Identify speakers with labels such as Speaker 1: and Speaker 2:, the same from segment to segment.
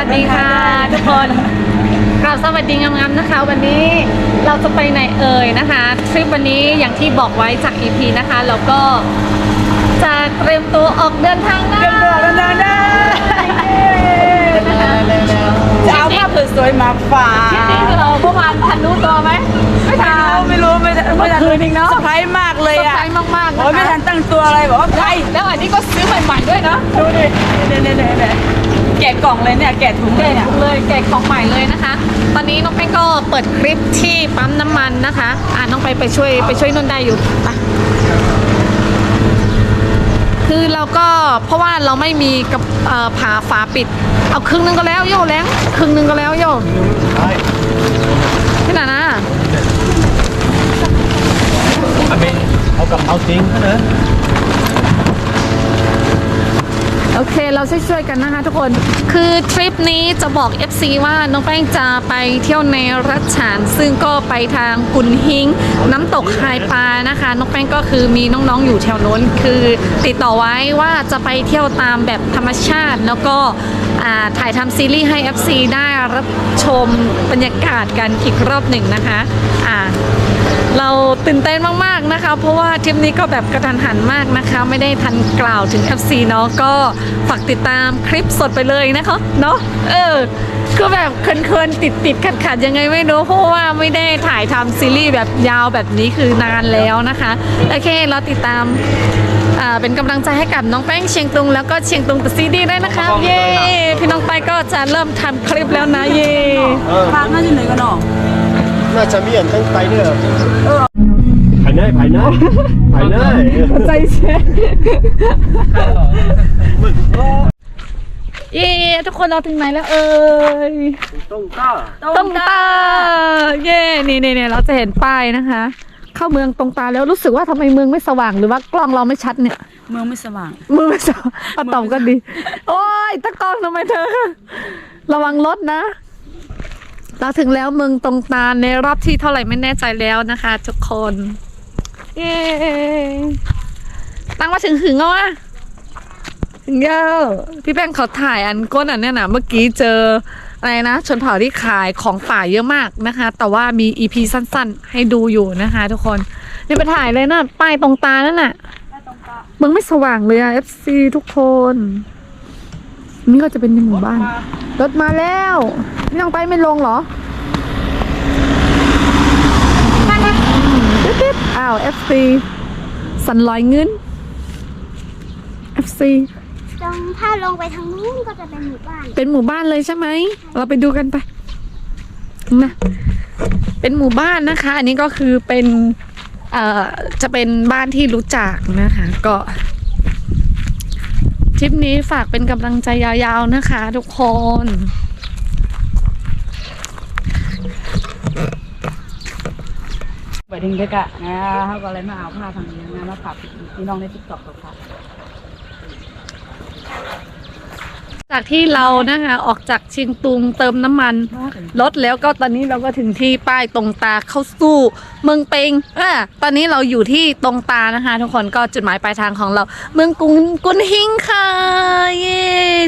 Speaker 1: วัสดีค่ะทุกคนกราบสวัสดีงามๆนะคะ วันนี้เราจะไปไหนเอ่ยนะคะทริปวันนี้อย่างที่บอกไว้จาก EP นะคะแล้วก็จะเตรียมตัวออกเดินทางนะ
Speaker 2: เดินเดินเดินเดินเดิน
Speaker 1: นะคะ
Speaker 2: จะเอาภาพสวยๆมาฝาก
Speaker 1: จริงๆเราเมื่อวานทันรู้ตัวไหมไม่ทัน
Speaker 2: ไม่รู้ไม่รู้ไม่ทัน
Speaker 1: เมื่อคืนเองเนอะ
Speaker 2: เซอร์ไพรส์มากเลย
Speaker 1: สด
Speaker 2: อะ
Speaker 1: ใจมากๆ
Speaker 2: โอ้ยไม่
Speaker 1: นะ
Speaker 2: ทั
Speaker 1: คะ
Speaker 2: นตั้งตัวอะไรบอกว่าไป
Speaker 1: แล้วอันนี้ก็ซื้อใหม่ๆด้วยนะ
Speaker 2: ดูดิเนี่ยเนี่ยเนี่ยเนี่ย แกะกล่องเลยเนี่ยแกะถุงเล
Speaker 1: แกะ
Speaker 2: ยเนี่ย
Speaker 1: ถุงเลยแกะของใหม่เลยนะคะ ตอนนี้น้องแป้งก็เปิดคลิปที่ปั๊มน้ำมันนะคะ อ่าน้องไปไปช่วยไปช่วยนุ่นได้อยู่ไปคือเราก็เพราะว่าเราไม่มีกับเอ่อผาฝาปิด เอาครึ่งหนึงก็แล้วโยแล้งครึ่งหนึงก็แล้วโยที่ไหนนะ
Speaker 3: I mean, เอากับเอาจริงนะ
Speaker 1: โอเคเราช่วยๆกันนะคะทุกคน คือทริปนี้จะบอก FC ว่าน้องแป้งจะไปเที่ยวในรัชฉาน ซึ่งก็ไปทางกุนฮิง น้ำตกไฮปานะคะ น้องแป้งก็คือมีน้องๆอยู่แถวโน้น คือติดต่อไว้ว่าจะไปเที่ยวตามแบบธรรมชาติ แล้วก็ถ่ายทำซีรีส์ให้ FC ได้รับชมบรรยากาศกันอีกรอบหนึ่งนะคะอ่า ตื่นเต้นมากๆนะคะ เพราะว่าทริปนี้ก็แบบกระทันหันมากนะคะ ไม่ได้ทันกล่าวถึง FC เนาะก็ฝากติดตามคลิปสดไปเลยนะคะเนาะเออคือแบบเคินๆติดติดขัดขัดๆยังไงไม่รู้เพราะว่าไม่ได้ถ่ายทำซีรีส์แบบยาวแบบนี้คือนานแล้วนะคะโอเคเราติดตามอ่าเป็นกำลังใจให้กับน้องแป้งเชียงตุงแล้วก็เชียงตุงตัดซีดีด้วยนะคะเย้พี่น้องไปก็จะเริ่มทำคลิปแล้วนะเย้
Speaker 2: พาน่าจะเหนื่อยกันเนาะ
Speaker 3: น่าจะมีอันตั้งใจเนี่ย ภายในภายในภายใน
Speaker 1: ใจเช่เย้ทุกคนเราถึงไหนแล้วเอ่ย
Speaker 3: ต้องกล้า
Speaker 1: ตรงตาเย้นี่นี่นี่เราจะเห็นป้ายนะคะ เข้าเมืองตรงตาแล้วรู้สึกว่าทำไมเมืองไม่สว่างหรือว่ากล้องเราไม่ชัดเนี่ย
Speaker 2: เมืองไม่สว่าง
Speaker 1: มือไม่สว่างเอาตอบกันดี โอ้ยตะกล้องทำไมเธอ ระวังรถนะเราถึงแล้วเมืองตรงตาในรอบที่เท่าไหร่ไม่แน่ใจแล้วนะคะ ทุกคน เย้ตั้งมาถึงหึงแล้วอะถึงเยอะพี่แป้งเขาถ่ายอันก้นอันเนี้ยนะเมื่อกี้เจออะไรนะ ชนเผ่าที่ขายของป่าเยอะมากนะคะ แต่ว่ามีอีพีสั้นๆ ให้ดูอยู่นะคะ ทุกคนนี่ไปถ่ายเลยนะป้ายตรงตานั่นน่ะมืองไม่สว่างเลยอะ FC ทุกคน นี่ก็จะเป็นในหมู่บ้าน รถมาแล้ว ไม่ต้องไปไม่ลงเหรอติ๊ดๆ อ้าว FC สันลอยเงิน FC
Speaker 4: ตรงถ้าลงไปทางนู้นก็จะเป็นหมู่บ้าน
Speaker 1: เป็นหมู่บ้านเลยใช่ไหม เราไปดูกันไปนะ เป็นหมู่บ้านนะคะ อันนี้ก็คือเป็น เอ่อ จะเป็นบ้านที่รู้จักนะคะ ก็ทริปนี้ฝากเป็นกำลังใจยาวๆนะคะทุกคน
Speaker 2: ไปถึงเด็กอะนะเขาก็เลยมาเอาผ้าทางนี้นะมาฝากพี่น้องในติ๊กต็อกค่ะ
Speaker 1: จากที่เรานะคะออกจากเชียงตุงเติมน้ำมันรถแล้วก็ตอนนี้เราก็ถึงที่ป้ายตรงตาเข้าสู้เมืองเปงอ่าตอนนี้เราอยู่ที่ตรงตานะคะ ทุกคนก็จุดหมายปลายทางของเรา เมืองกุนกุนฮิงค่ะเย้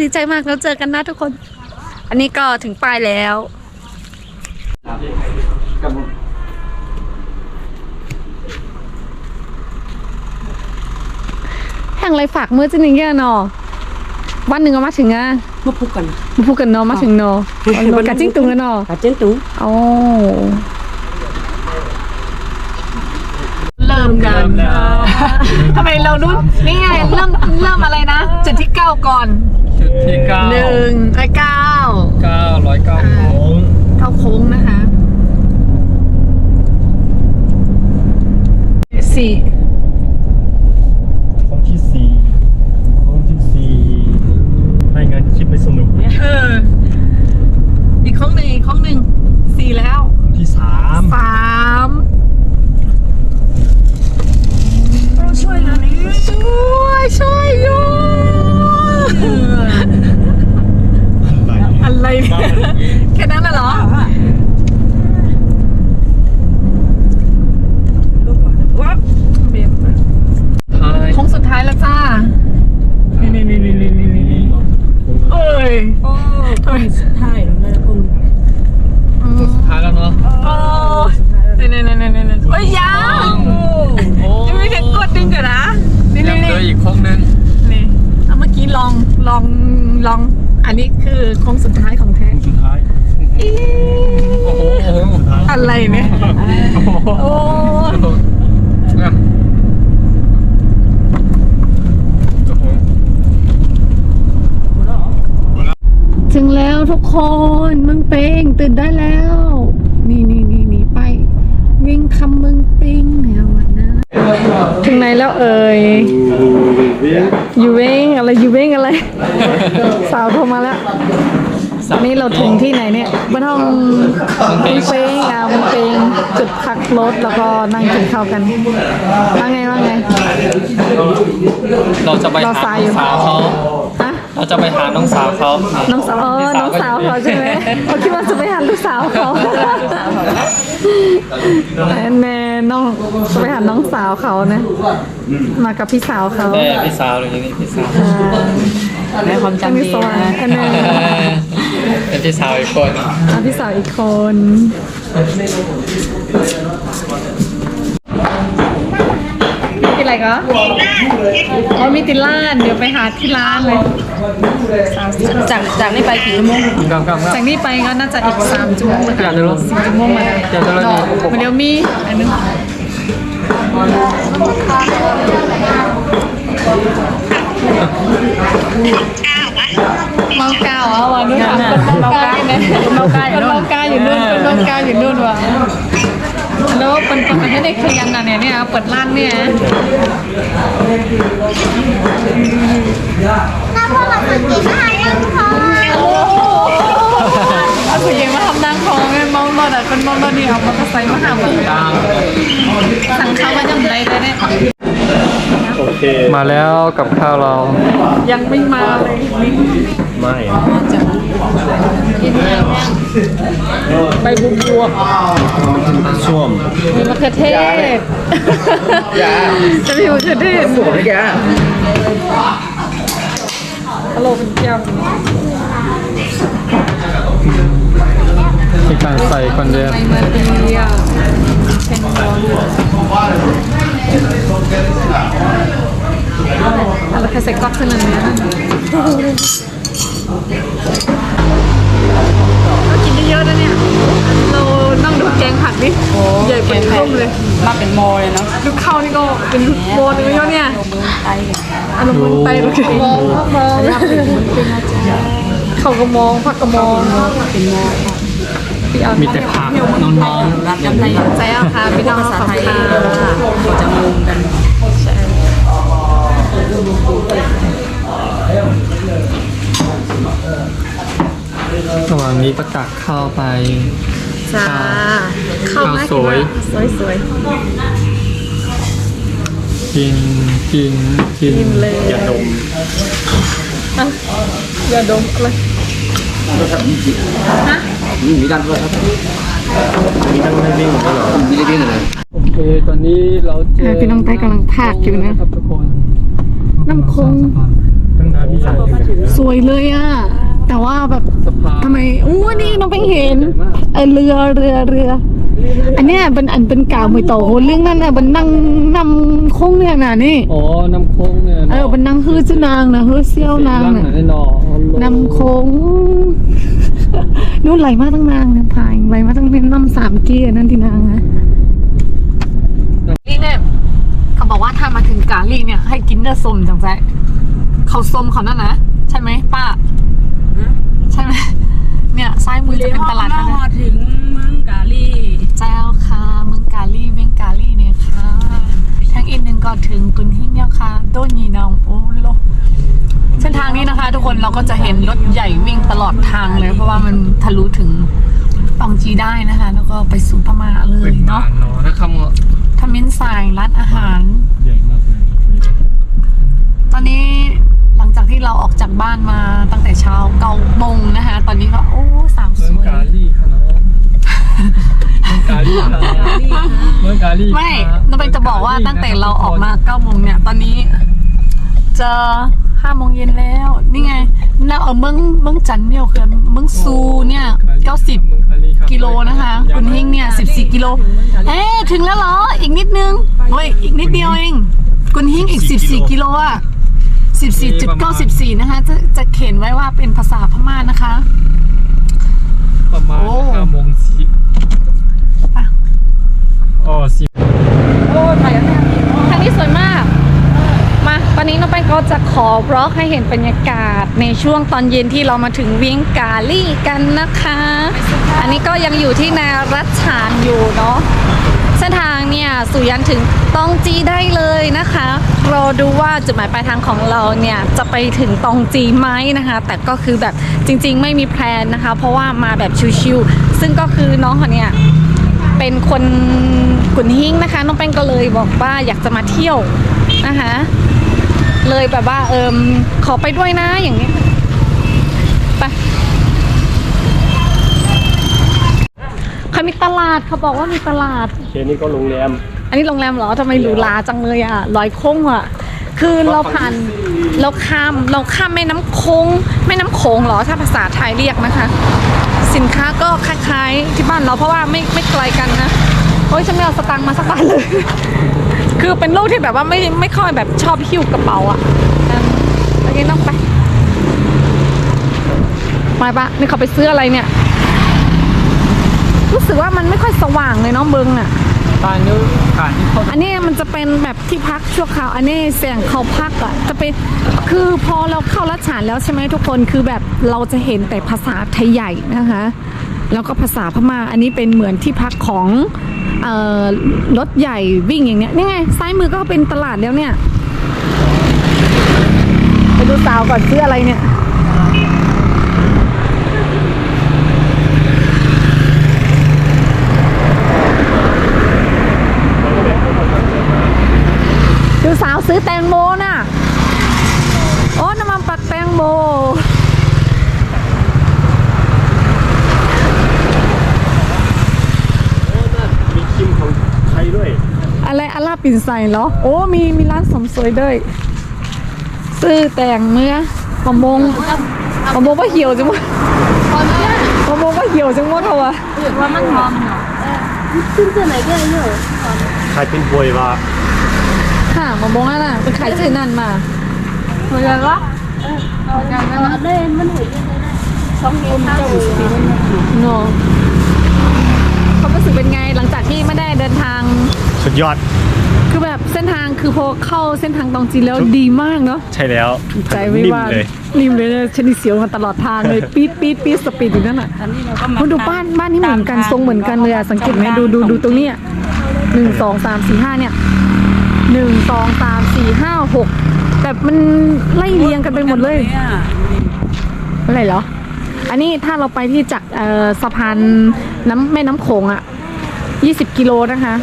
Speaker 1: ดีใจมากแล้วเจอกันนะทุกคน อันนี้ก็ถึงป้ายแล้ว แห่งไรฝากมือจะหนึ่งแก่เนอวันหนึ่งเอามาถึงอะ
Speaker 2: มาพูดกัน
Speaker 1: มาพูดกันเนอมาถึงเนอกะจิ้งตุงกันเนอ
Speaker 2: กับเจนตู
Speaker 1: โอ้เริ่มกันทำไมเรารู้นี่ไงเริ่มเริ่มอะไรนะ จุดที่เก้าก่อน
Speaker 3: จุดที่เก้า
Speaker 1: หนึ่งไอ้เก้า
Speaker 3: เก้าร้อยเก้าโค้ง
Speaker 1: เก้าโค้งนะคะสี่
Speaker 3: โค้งที่สี่โค้งที่สี่ไม่งั้นคลิปไม่สนุก
Speaker 1: เออ อีกโค้งหนึ่งอีกโค้งหนึ่งสี่แล้ว
Speaker 3: โค้งที่สาม
Speaker 1: สามเราช่วยแล้วนี่ช่วย ช่วยอยู่
Speaker 3: อะไร
Speaker 1: เนี่ยแค่นั้นน่ะเหรอ ว้าวเบียบ
Speaker 3: ท้าย
Speaker 1: โค้งสุดท้ายแล้วจ้า นี่นี่นี่นี่นี่นี่นี่เอ้ย
Speaker 2: โอ้
Speaker 1: เธ
Speaker 2: สุดท้ายแล้วนะคุณ
Speaker 3: สุดท้ายแล้วเนาะ
Speaker 1: โอ้นี่นี่นี่นี่นี่โอ้ยยังยังไม่ถึงกดดึงกันนะ นี่
Speaker 3: ยั
Speaker 1: นี่
Speaker 3: งเห
Speaker 1: นี่
Speaker 3: ลืออีกโค้งนึง
Speaker 1: นี่เอาเมื่อกี้ลองลองลอง อันนี้คือโค้งสุดท้ายของแท้
Speaker 3: สุดท้าย
Speaker 1: อี๋
Speaker 3: โอ้โหสุดท้าย
Speaker 1: อะไรเนี่ย
Speaker 3: โอ้โห
Speaker 1: โอ้
Speaker 3: อะโอ้โห
Speaker 1: ถึงแล้วทุกคนเมืองเปงตื่นได้แล้ว นี่นี่นี่นี่ไป วิ่งคำเมืองเปงเนี่ยวันนะ ถึงไหนแล้วเอ่ยยูเว้งอะไรยูเว้งอะไร สาวโทรมาแล้วตอนนี้เราถึงที่ไหนเนี่ยบ้านห้องเมืองเปงอะเมืองเปงจุดพักรถแล้วก็นั่งกินข้าวกันว่าไงว่าไง
Speaker 3: เราจะไป
Speaker 1: รอ
Speaker 3: หา
Speaker 1: สาย
Speaker 3: น้
Speaker 1: อยู่
Speaker 3: องสาวเขา
Speaker 1: ฮะ
Speaker 3: เราจะไปหาน้องสาวเขา
Speaker 1: น้องสาวเออน้องสาวเขาใช่ไหมเขาคิดว่าจะไปหาลูกสาวเขาแน่ น้องจะไปหาน้องสาวเขานะ มากับพี่สาวเขา
Speaker 3: เออพี่สาวหรือยังไงพี่สาว
Speaker 2: ในความจำดี
Speaker 1: สวรร
Speaker 2: นะ
Speaker 1: ค์อันนั้น
Speaker 3: เป็นพี่สาวอีกคน
Speaker 1: อะพี่สาวอีกคน กินอะไรก็อ๋อมีติร้านเดี๋ยวไปหาที่ร้านเลย
Speaker 2: จากจากนี้ไปกี่ชั่วโมง
Speaker 3: กำกำครับ
Speaker 1: จากนี้ไปก็น่าจะอีกสามชั่วโมงนะ
Speaker 3: อยากจะรู้
Speaker 1: สี่ชั่วโมงมาแล้ว
Speaker 3: อยากจะรู้
Speaker 1: เนาะเดี๋ยวมีอันนึงเมาเก้าอะวันนู้นถามคนเมาเก้าอยู่ไหนเมาเก้าอยู่นู่นเมาเก้าอยู่นู่นคนเมาเก้าอยู่นู่นว่ะ แล้วเป็นคนไม่ได้เคลียร์นะเนี่ยเนี่ยเปิดร้านเนี่ย
Speaker 4: ถ้าพวกเราฝึกกินอาหารยังพอ
Speaker 1: เอาสุยังมาทำนางทองเงมองรถอะคนมองรถนี่เอามอเตอร์ไซค์มาหาผม
Speaker 3: ตาม
Speaker 1: สั่งข้าวมาจำได้เลยเนี่ย
Speaker 3: โอเค มาแล้วกับข้าวเรา
Speaker 1: ยังไม่มาเลยนี่
Speaker 3: ไม่
Speaker 1: กินอะไรเนี่ยใบบุบวบ
Speaker 3: ช่วม
Speaker 1: มีมะเขือเทศจะมีมะเขือเทศ
Speaker 3: สวยแก
Speaker 1: ฮัลโหลเป็นแก้ว
Speaker 3: มีการใส่คอนเดน
Speaker 1: ไปมาตีอะเป็นร้อน อะไรใครใส่ก๊อกขนาดนี้ก็กินได้เยอะนะเนี่ย เรานั่งดูแกงผักดิใหญ่เป็นข้มเลย
Speaker 2: มาเป็นโมเลยเนาะ
Speaker 1: ดูข้าวนี่ก็เป็นโบนเลยเยอะเนี่ย
Speaker 2: ไต
Speaker 1: อารมณ์มันไปดูดิมองมองเขาก็มองพักก็มอง
Speaker 2: เป็นโมค่ะ
Speaker 1: พี่เอา
Speaker 3: มีแต่ผักน้อง
Speaker 2: รับจำได้
Speaker 1: ใจเอาค่ะพี่น้อง
Speaker 2: ภาษา
Speaker 1: ขอบ
Speaker 2: ไทย
Speaker 1: ค่ะ
Speaker 2: เขาจะงงกัน
Speaker 3: ๆระหว่างนี้ก็ตักข้าวไป
Speaker 1: จ้าเข้ามา
Speaker 3: สวย
Speaker 1: สวยสวย
Speaker 3: กินกินกิน
Speaker 1: กินเลย
Speaker 3: อย่าดม
Speaker 1: อะอย่าดมอะไรฮะ
Speaker 5: มีด้านด้วยครับ
Speaker 3: มีนั่งไม่วิ่งเหรอ
Speaker 5: มีได้ด้วยเลย
Speaker 3: โอเค ตอนนี้เราเจอ
Speaker 1: พี่น้องไต้กำลังพากอยู่นะ
Speaker 3: ครับทุกคน
Speaker 1: น้ำคง
Speaker 3: ตั้งนานพี่สาวถึง
Speaker 1: สวยเลยอะ แต่ว่าแบบ
Speaker 3: สะพาน
Speaker 1: ทำไมอู้นี่น้องเพิ่งเห็นเออเรือเรือเรือ อันเนี้ยเป็นอันเป็นกาวมวยโตเรื่องนั้นน่ะเป็นนั่งนำคงเนี่ยน่ะนี่
Speaker 3: อ๋อน้ำโค้งเนี่ย
Speaker 1: เออเป็นนั่งฮื้อเจ้านางนะฮื้อเซี่ยวนาง
Speaker 3: ร่
Speaker 1: น่ะ
Speaker 3: ไหนหนอนำ
Speaker 1: โค้ง นู่นไหลมาตั้งนางเนี่ยพายไหลมาตั้งเป็นน้ำสามเกียร์นั่นที่นางนะนี่เนี่ยเขาบอกว่าถ้ามาถึงกาลีเนี่ย ให้กินเนื้อส้มจังใจเขาส้มเขานั่นนะใช่ไหมป้าใช่ไหมเนี่ยซ้ายมือจะเป็นตลาดนั่น
Speaker 2: พ
Speaker 1: นะ
Speaker 2: อถึงเมืองกาลี
Speaker 1: เจ้าค่ะเมืองกาลีเมืองกาลีเนี่ยค่ะทั้งอีกหนึ่งก็ถึงกุนหิ้งเนี่ยค่ะโดนยีนองโอ้โล เส้นทางนี้นะคะ ทุกคนเราก็จะเห็นรถใหญ่วิ่งตลอดทางเลย เพราะว่ามันทะลุถึงปองจีได้นะคะ แล้วก็ไปสู่พม่าเล
Speaker 3: เป็
Speaker 1: ย
Speaker 3: นบ้า
Speaker 1: เนาะ
Speaker 3: นเนาะนะครับ
Speaker 1: ทำเม้นสายร้านอาหาร
Speaker 3: ใหญ่มากเลย
Speaker 1: ตอนนี้หลังจากที่เราออกจากบ้านมาตั้งแต่เช้าเก้าโมงนะคะ ตอนนี้ก็โอ้สาวส
Speaker 3: เมือง
Speaker 1: วย
Speaker 3: กาลีค่ะเนาะเมืองกาลีค่ะเมืองกาลี
Speaker 1: ไม่น้องเป็นจะบอกว่าตั้งแต่เราออกมาเก้าโมงเนี่ย ตอนนี้เจจะห้าโมงเย็นแล้ว นี่ไงน่าเออเมืองเมืองจันทน์เนี่ยคือเมืองซูเนี่ยเก้าสิบกิโลนะคะ คุณเฮงเนี่ยสิบสี่กิโลเอ๊ะถึงแล้วเหรอ อีกนิดนึงเฮ้ยอีกนิดเดียวเอง คุณเฮงอีกสิบสี่กิโลอะสิบสี่จุดเก้าสิบสี่นะคะ จะจะเขียนไว้ว่าเป็นภาษาพม่านะคะ
Speaker 3: ประมาณ
Speaker 1: โอ้
Speaker 3: ห้าโมงสิบ
Speaker 1: อะ
Speaker 3: อ๋อสิบ
Speaker 1: โอ้ถ่ายแล้วทางนี้สวยมาก มาต อนนี้น้องแป้งก็จะขอบล็อกให้เห็นบรรยากาศในช่วงตอนเย็นที่เรามาถึงวียงกาลี่กันนะคะ อันนี้ก็ยังอยู่ที่นารัชฉานอยู่เนาะเส้นทางเนี่ยสู่ยันถึงตองจีได้เลยนะคะรอดูว่าจุดหมายปลายทางของเราเนี่ยจะไปถึงตองจีไหมนะคะ แต่ก็คือแบบจริง ๆ ไม่มีแพลนนะคะ เพราะว่ามาแบบชิวๆซึ่งก็คือน้องเขาเนี่ยเป็นคนกุนหิ้งนะคะ น้องแป้งก็เลยบอกว่าอยากจะมาเที่ยวนะคะ เลยแบบว่าเอิมขอไปด้วยนะอย่างนี้ไปเขามีตลาดเขาบอกว่ามีตลาด
Speaker 3: เคนี่ก็โรงแรม
Speaker 1: อันนี้โรงแรมเหรอทำไมหรูหราจังเลยอะลอยโค้งอะ คือเราผ่านเราข้ามเราข้ามแม่น้ำโค้งแม่น้ำโขงเหรอถ้าภาษาไทยเรียกนะคะ สินค้าก็คล้ายๆที่บ้านเราเพราะว่าไม่ไม่ไกลกันนะโอ้ยฉันไม่เอาสตางค์มาสักบาทเลย คือเป็นลูกที่แบบว่าไม่ไม่ค่อยแบบชอบหิ้วกระเป๋าอะนั่นโอเคต้องไปไปปะนี่เขาไปซื้ออะไรเนี่ย รู้สึกว่ามันไม่ค่อยสว่างเลยเนาะเบิงอะ
Speaker 3: ตอนนี้การที่เขา
Speaker 1: อันนี้มันจะเป็นแบบที่พักชั่วคราว อันนี้เสียงเขาพักอะ่ะจะเป็นคือพอเราเข้ารัชฉานแล้วใช่ไหมทุกคนคือแบบเราจะเห็นแต่ภาษาไทยใหญ่นะคะ แล้วก็ภาษาพม่าอันนี้เป็นเหมือนที่พักของรถใหญ่วิ่งอย่างเนี้ยนี่ไงซ้ายมือก็เป็นตลาดแล้วเนี่ยไปดูสาวก่อนซื้ออะไรเนี่ยดูสาวซื้อแตงโมน่ะอ้น้ำมันปักแตงโม
Speaker 3: มีคิมของไทยด้วย
Speaker 1: อะไรอาลา ปิ่นใส่เหรอ โอ้ มีมีร้านสมสวยด้วยซื้อแต่งเมื่อมะมงมะมงก็เหี่ยวจังวะมะมงก็เหี่ยวจังวะเขาวะว่า
Speaker 2: มันหอมเนาะ
Speaker 4: ขึ้นอไหน
Speaker 3: ก็เยอะขายเป็นป่วยวะ
Speaker 1: ค่ะมะมงนั่นน่ะเป็นขายเจอนั่นมาเหมือนกันวะ
Speaker 4: เหมือนกันนะเล่นมันหุ่นยังไงนะสองนิ้วเจ้า
Speaker 1: เนาะความรู้สึกเป็นไงหลังจากที่ไม่ได้เดินทาง
Speaker 3: สุดยอด
Speaker 1: คือแบบเส้นทางคือพอเข้าเส้นทางตองจีนแล้วดีมากเนาะ
Speaker 3: ใช่แล้ว
Speaker 1: ใจไม่
Speaker 3: นิ่ม
Speaker 1: ว่า
Speaker 3: เลย
Speaker 1: ริมเลยนะชนิดเสียวมาตลอดทางเลยปี๊ดปี๊ดปี๊ดสปีดอยู่นั่นอะ
Speaker 2: ตอนนี้เราก็มา
Speaker 1: คุณดูบ้านบ้านนี่เหมือนกันทรงเหมือนกันเลยอะสังเกตไหมดูดูดูตรงเนี้ยหนึ่งสองสามสี่ห้าเนี่ยหนึ่งสองสามสี่ห้าหกแบบมันไล่เรียงกันไปหมดเลยอะไรเหรอ อันนี้ถ้าเราไปที่จากเอ่อสะพานน้ำแม่น้ำโขงอะยี่สิบกิโลนะคะ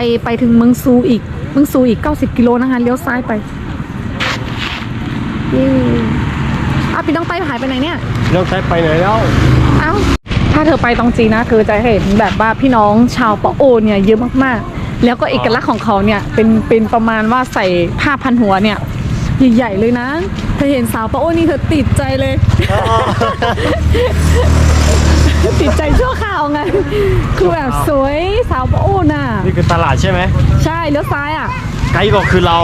Speaker 1: ไปไปถึงเมืองซูอีก เมืองซูอีกเก้าสิบกิโลนะคะ เลี้ยวซ้ายไปยี่อ้าวพี่ต้องไปหายไปไหนเนี่ย
Speaker 3: น้องไทยไปไหนแล้ว
Speaker 1: เอ้า ถ้าเธอไปตองจีนนะคือจะเห็นแบบว่าพี่น้องชาวปะโอเนี่ยเยอะมากๆ แล้วก็เอกลักษณ์ของเขาเนี่ยเป็นเป็นประมาณว่าใส่ผ้าพันหัวเนี่ยใหญ่ๆเลยนะ เธอเห็นสาวปะโอนี่เธอติดใจเลย ติดใจชั่วคราวไง คือแบบสวยสาวปะโอน่ะ
Speaker 3: นี่คือตลาดใช่ไหม
Speaker 1: ใช่เลี้ยวซ้ายอะ
Speaker 3: ไกด์ก็คือเรา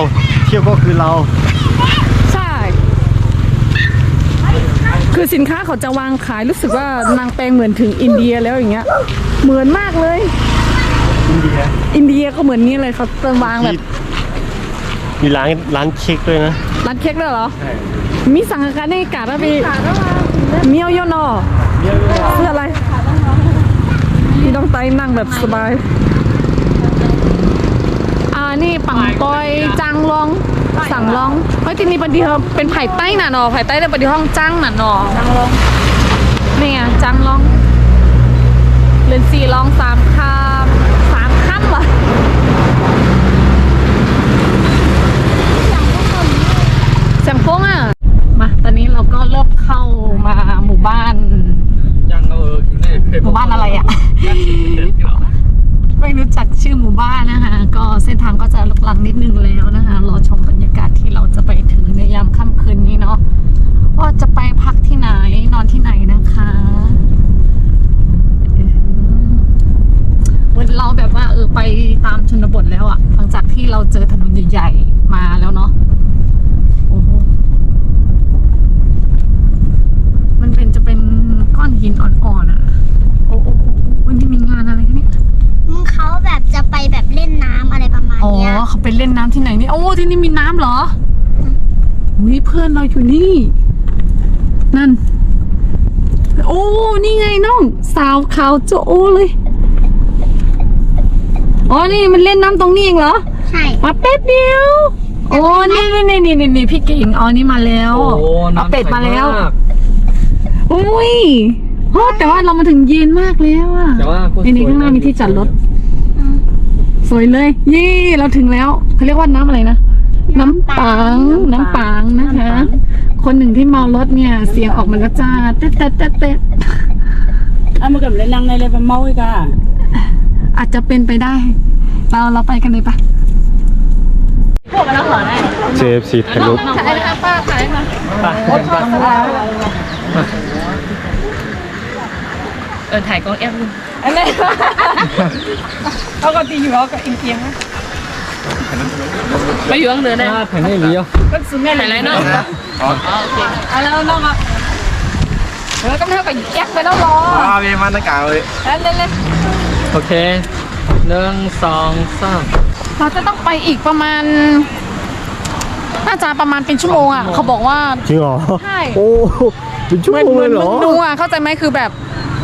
Speaker 3: เที่ยวก็คือเรา
Speaker 1: ใช่ คือสินค้าเขาจะวางขายรู้สึกว่านางแปลงเหมือนถึงอินเดียแล้วอย่างเงี้ย เหมือนมากเลย
Speaker 3: อินเดีย
Speaker 1: อินเดียก็เหมือนนี้เลยเขาจะวางแบบ
Speaker 3: มีร้านร้านเค้กด้วยนะ
Speaker 1: ร้านเค้กด้วยเหรอ
Speaker 3: ใช่
Speaker 1: มีสังกัดในกาดพี่เมียวโยนอ เสื้ออะไรพี่ต้องไตนั่งแบบสบาย อ่า นี่ปังปอยจังลอง สั่งลอง เฮ้ย ที่นี่บันดีเขาเป็นไผ่ใต้น่ะเนอไผ่ใต้ในบันดีห้องจังน่ะเนอจังลอง นี่ไงจังลองเรือนสี่ลองสามคำสามคำวะ เสียงโป้งอะ มา ตอนนี้เราก็เริ่มเข้ามาหมู่บ้าน
Speaker 3: ยังเออถึงได้
Speaker 1: หมู่ บ้านอะไรอะ ไม่รู้จักชื่อหมู่บ้านนะคะ ก็เส้นทางก็จะลุกลังนิดนึงแล้วนะคะ รอชมบรรยากาศากาศที่เราจะไปถึงในยามค่ำคืนนี้เนาะ ว่าจะไปพักที่ไหนนอนที่ไหนนะคะเหมือนเราแบบว่าเออไปตามชนบทแล้วอะหลังจากที่เราเจอถนนใหญ่ๆมาแล้วเนาะโอ้โหมันเป็นจะเป็นก้อนหินอ่อนๆอะโอ้โหวันนี้มีงานอะไรกันเนี่ย
Speaker 4: มึงเขาแบบจะไปแบบเล่นน้ำอะไรประมาณ
Speaker 1: อ๋อ
Speaker 4: เนี้ย
Speaker 1: เขาไปเล่นน้ำที่ไหนนี่โอ้ที่นี่มีน้ำเหรออุ้ยเพื่อนเราอยู่นี่ นั่น โอ้นี่ไงน้อง สาวขาวโจโอเลยอ๋อนี่มันเล่นน้ำตรงนี้เองเหรอ
Speaker 4: ใช่
Speaker 1: มาแป๊บเดียวโอ้นี่นี่นี่นี่นี่นี่พี่เก่งอ๋อนี่มาแล้ว
Speaker 3: โอ้
Speaker 1: เอา
Speaker 3: น้ำ
Speaker 1: เป็ดมาแล้ว
Speaker 3: ใสก
Speaker 1: อุ้ยโอ้แต่ว่าเรามาถึงเย็นมากแล้วอะ
Speaker 3: แต่ว่าก็
Speaker 1: นี่นี่
Speaker 3: สวย
Speaker 1: ข้างหน้า
Speaker 3: นะ
Speaker 1: มีที่จอดรถ สวยเลยยี่เราถึงแล้ว เขาเรียกว่าน้ำอะไรนะ น้ำปัง น้ำปังนะคะ คนหนึ่งที่เมารถเนี่ย เสียงออกมาแล้วจ้าเต๊ะเต๊ะเต๊ะเต๊ะ
Speaker 2: เอามากับเล่นลังในเลยเป็นเมาอีกอะ
Speaker 1: อาจจะเป็นไปได้ เราเราไปกันเลยปะ
Speaker 3: เจฟซีถ่ายรูป
Speaker 1: ถ่ายค่ะป้าถ่ายมา
Speaker 3: ไปไป
Speaker 1: เออถ่ายกล้องแอป
Speaker 2: อะไรเขาก็ตีอยู่เขาก็อิงเกียงนะ
Speaker 1: ไปอยู่ข้างเรือได้
Speaker 3: หน้าถ่ายให้เลี้ยว
Speaker 2: ก็สุดแน่
Speaker 1: ถ่ายอะไรเนาะเอาแล้วน้องอะแล้วก็ไม่เท่ากับแอปไปแล้วรอ
Speaker 5: อ่ามีมันตะกาวเลย
Speaker 1: เล่นเล่น
Speaker 3: โอเคหนึ่งสองสาม
Speaker 1: เราจะต้องไปอีกประมาณ น่าจะประมาณเป็นชั่วโมงอะ เขาบอกว่า
Speaker 3: จริงเหรอ
Speaker 1: ใช่
Speaker 3: โอ้เป็นชั่ว
Speaker 1: เหมื
Speaker 3: โม
Speaker 1: อน
Speaker 3: ง
Speaker 1: เหมื
Speaker 3: เล
Speaker 1: อน
Speaker 3: ยเหร
Speaker 1: มึ
Speaker 3: อง
Speaker 1: ดูอะ เข้าใจไหมคือแบบ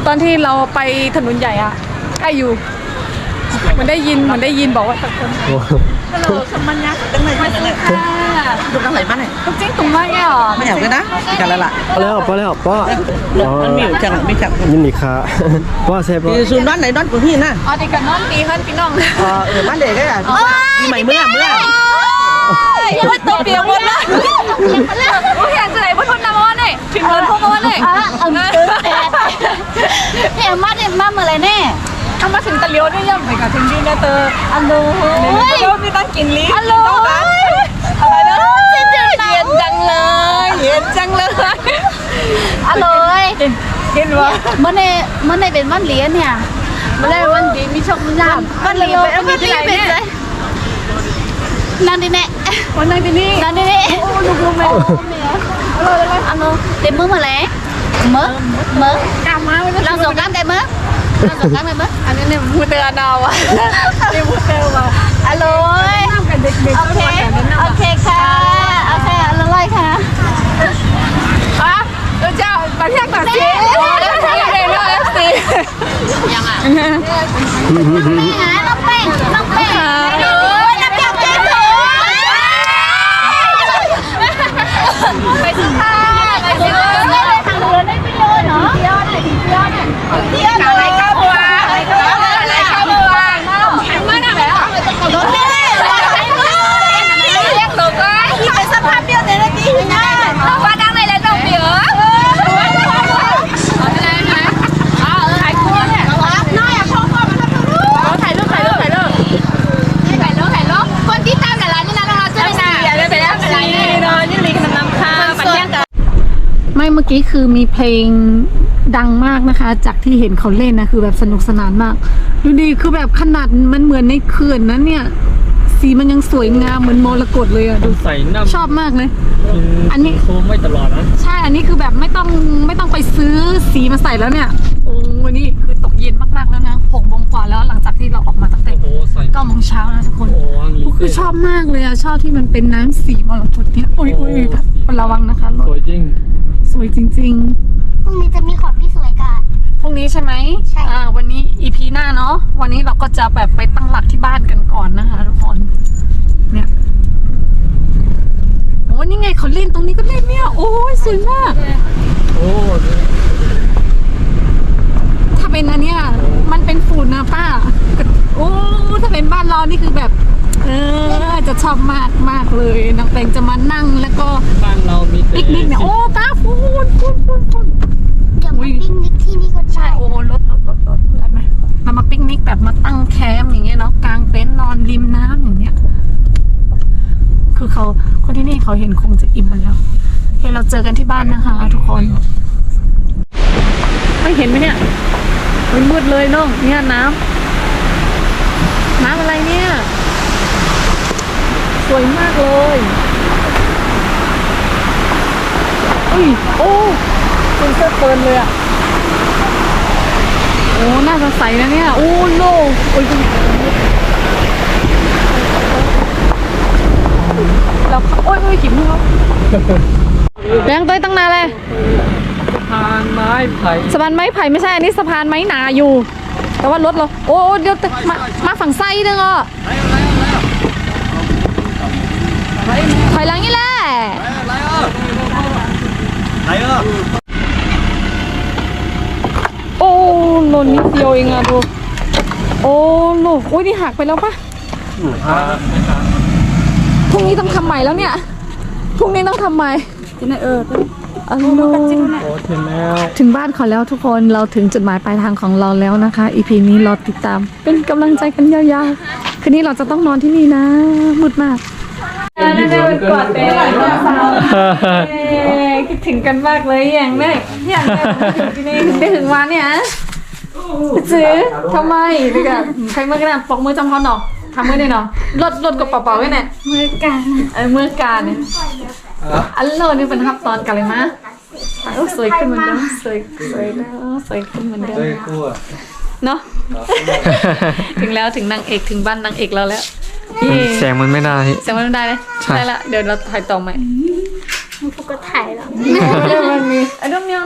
Speaker 1: ตอนที่เราไปถนนใหญ่อะใกล้อยู่เหมันได้ยินเหมันได้ยินบอกว่าตะโกน
Speaker 3: โอ้
Speaker 1: ฮัลโหลสมัญญาตั้งไหนมาซื้อค่ะ
Speaker 6: ดูตั้งไหนบ้านไหน
Speaker 1: ตุ๊กจิ้งตุ่มมากเนี่ยหรอ
Speaker 6: ไม่อยากเลยนะกันล้วล่ะ
Speaker 3: พอแล้วพอแล้วป้าอ๋อ
Speaker 6: มันมีอยู่จังไม่จัง
Speaker 3: ยินดีค่ะป้าเซฟ
Speaker 6: คือศูนย์บ้านไหนบ้านของพี่นะ
Speaker 1: อ๋อดีกันนอนดีขึ้นพี่น้อง
Speaker 6: เออเออบ้านเด็กก็อะมีใหม่เมื่อเมื่อ
Speaker 1: ยังไม่ตกเปียกหมดเลยโอ้ยอยากจะไหนพูดทุนนำมาวันนี่พิมเงินพวกมาวันนี่
Speaker 4: อะเอาเกินแปดเนี่ยมาเด็มาเมื่อไรแน่
Speaker 1: ถ้ามาถึงตะเลียวนี่ย่ำไปกับถึงดีนะเตอ
Speaker 4: อัลโหล
Speaker 1: เดี๋ยวมีตั้งกินลิ้น
Speaker 4: อัลโหล
Speaker 1: อะไรนะเย็นจังเลยเย็นจังเลย
Speaker 4: อัลโหล
Speaker 1: กินวะ
Speaker 4: เมื่อในเมื่อในเป็นวันเลี้ยนเนี่ยเมื่อไรวันดีมีโชคมีลาภวันเลี้ยนวันเลี้ยนเป็นไรนั่นดิแน่
Speaker 1: วันนั้นที่นี่
Speaker 4: นั่นดิแน่โอ้ลูกลูกแม่อัลโหลเต็มมือเมื่อไรเมื่อเมื่อก
Speaker 1: ลับมา
Speaker 4: เราส่งกันได้เมื่อเราส่งกันได้เมื่อ
Speaker 1: อันนี้เนี่ยมูเตอร์ดาวอะนี่มูเตอร์ว่ะ
Speaker 4: อัลโหล
Speaker 1: น้ำกันเด็กๆ
Speaker 4: โอเคโอเคค่ะโอเคอัลโหลเลยค่ะ
Speaker 1: อะเจ้าประเทศตัดสินโอ้ยเท่เลยเนาะเอฟซี
Speaker 4: หาน้องแป้งน้องแป้งโอ้ยน้ำยาแก้ตัว
Speaker 1: ไปสุดท้ายไปสุด
Speaker 4: ไม่เลยทางเรือได้ไม่เลยเนาะเที่ยวหน่อยเที่ยวหน่อยเที่ยวหน่อยอะไรก็บัวอะไรก็บัวอะไรก็บัวมาหน่อยรถเลยเรียกตัวก็ที่เป็นสภาพเดียวในนาทีนะต้องว่าดังเลยแล้วต้องเบียร์อะไรนะอ๋อถ่ายคู่เนี่ยน้อยอะพงพงมาทำรูปถ่ายรูปถ่ายรูปถ่ายรูปถ่ายรูปถ่ายรูปคนที่ตามแต่ร้านนี่นะเราจะไม่ได้อย่าไปแล้วอะไรนี่นอนนี่ลีกันนำค่ะมันเที่ยงกัน
Speaker 1: ไม่เมื่อกี้ คือมีเพลงดังมากนะคะ จากที่เห็นเขาเล่นนะ คือแบบสนุกสนานมาก ดูดีคือแบบขนาดมันเหมือนในเขื่อนนะเนี่ย สีมันยังสวยงามเหมือนมรกตเลยอะดู
Speaker 3: ใส่น้ำ
Speaker 1: ชอบมากเลย
Speaker 3: กิน
Speaker 1: อันนี้
Speaker 3: โค้งไม่ตลอดนะ
Speaker 1: ใช่อันนี้คือแบบไม่ต้องไม่ต้องไปซื้อสีมาใส่แล้วเนี่ย โอ้วันนี้คือตกเย็นมากๆแล้วนะหกโมงกว่าแล้วหลังจากที่เราออกมาตั้งแต่
Speaker 3: โอ้โหใส่
Speaker 1: เก้าโมงเช้านะทุกคน
Speaker 3: โอ้โหอันนี้
Speaker 1: คือชอบมากเลยอะชอบที่มันเป็นน้ำสีมรกตเนี่ยอุ้ยอุ้ยระวังนะคะร
Speaker 3: ส
Speaker 1: ถ
Speaker 3: วยจริง
Speaker 1: สวยจริงๆ
Speaker 4: พรุ่งนี้จะมีของที่สวยกัน
Speaker 1: พรุ่งนี้ใช่ไหม
Speaker 4: ใช่
Speaker 1: อ่า วันนี้ EP หน้าเนาะ วันนี้เราก็จะแบบไปตั้งหลักที่บ้านกันก่อนนะคะทุกคน เนี่ย โอ้นี่ไงเขาเล่นตรงนี้ก็เล่นเนี่ย โอ้ยสวยมาก
Speaker 3: โอ้
Speaker 1: ถ้าเป็นอันเนี้ยมันเป็นฝุ่นนะป้า โอ้ถ้าเป็นบ้านเรานี่คือแบบ เออ จะชอบมากมากเลยน้องแปงจะมานั่งแล้วก็
Speaker 3: บ้านเรามีแต่
Speaker 1: ปิกนิกเนี่ยโอ้ตาฝุ่นฝุ่นฝุ่นฝุ่น
Speaker 4: เดี๋ยวมาปิ้งนิกที่นี่ก็
Speaker 1: ใช่
Speaker 4: ได้
Speaker 1: โอ้รถรถรถรถได้ไหมเรามาปิกนิกแบบมาตั้งแคมป์อย่างเงี้ยเนาะกางเต็นท์นอนริมน้ำอย่างเงี้ย คือ เขาเขาเห็นคงจะอิ่มไปแล้วโอเคเราเจอกันที่บ้านนะคะ ทุกคนไม่เห็นไหมเนี่ยมันมืดเลยน้องเนี่ยน้ำน้ำอะไรเนี่ย สวยมากเลยอุ้ยโอ้เป็นเสื้อเฟินเลยอะโอ้น่าจะใสนะเนี่ยโอ้โลโอ้ย เราโอ้ยโอ้ยจิ๋มเขาแบงค์ต้อยตั้งนานเลย
Speaker 3: ทางไม้ไผ่
Speaker 1: สะพานไม้ไผ่ไม่ใช่อันนี้สะพานไม้หนาอยู่ แต่ว่ารถเราโอ้เดี๋ยวมามาฝั่งไส้นึงอะถอยหลังนี่แหละ
Speaker 3: ไหนเออ
Speaker 1: โอ้หล่นนิดเดียวเองอะดูโอ้โหอุ้ยนี่หักไปแล้วปะ พรุ่งนี้ต้องทำใหม่แล้วเนี่ย พรุ่งนี้ต้องทำใหม่
Speaker 2: ที่นั่นเออ
Speaker 1: อัลโหล
Speaker 3: โอ้ถึงแล้ว
Speaker 1: ถึงบ้านเขาแล้วทุกคนเราถึงจุดหมายปลายทางของเราแล้วนะคะอีพีนี้เราติดตาม เป็นกำลังใจกันยาวๆ คืนนี้เราจะต้องนอนที่นี่นะมืดมากได้ได้เป็นกอดเต้คิดถึงกันมากเลยอย่างแม่อย่างแม่ที่นี่ถึงได้ถึงวันเนี่ยซื้อทำไมดีกันใครมือกันนะปอกมือจำพอนหนอ ทำมือได้หนอลดลดกับเป่าๆไว้เนี่ยมือการเออมือการเนี่ยอัลโหลนี่เป็นทับตอนกันเลยมะโอ้สวยขึ้นเหมือนเดิมสวยสวยแล้วสวยขึ้นเหมือนเดิมเนาะถึงแล้วถึงนางเอกถึงบ้านนางเอกเราแล้วเย้
Speaker 5: แสงมันไม่ได้
Speaker 1: เสียงมันไม่ได้เลย
Speaker 5: ใช่
Speaker 1: ได้ละเดี๋ยวเราถ่ายต่อใหม่
Speaker 4: พวกก็ถ่ายแล้ว
Speaker 1: เรื่องมันมีไอ้เรื่องเนี้ย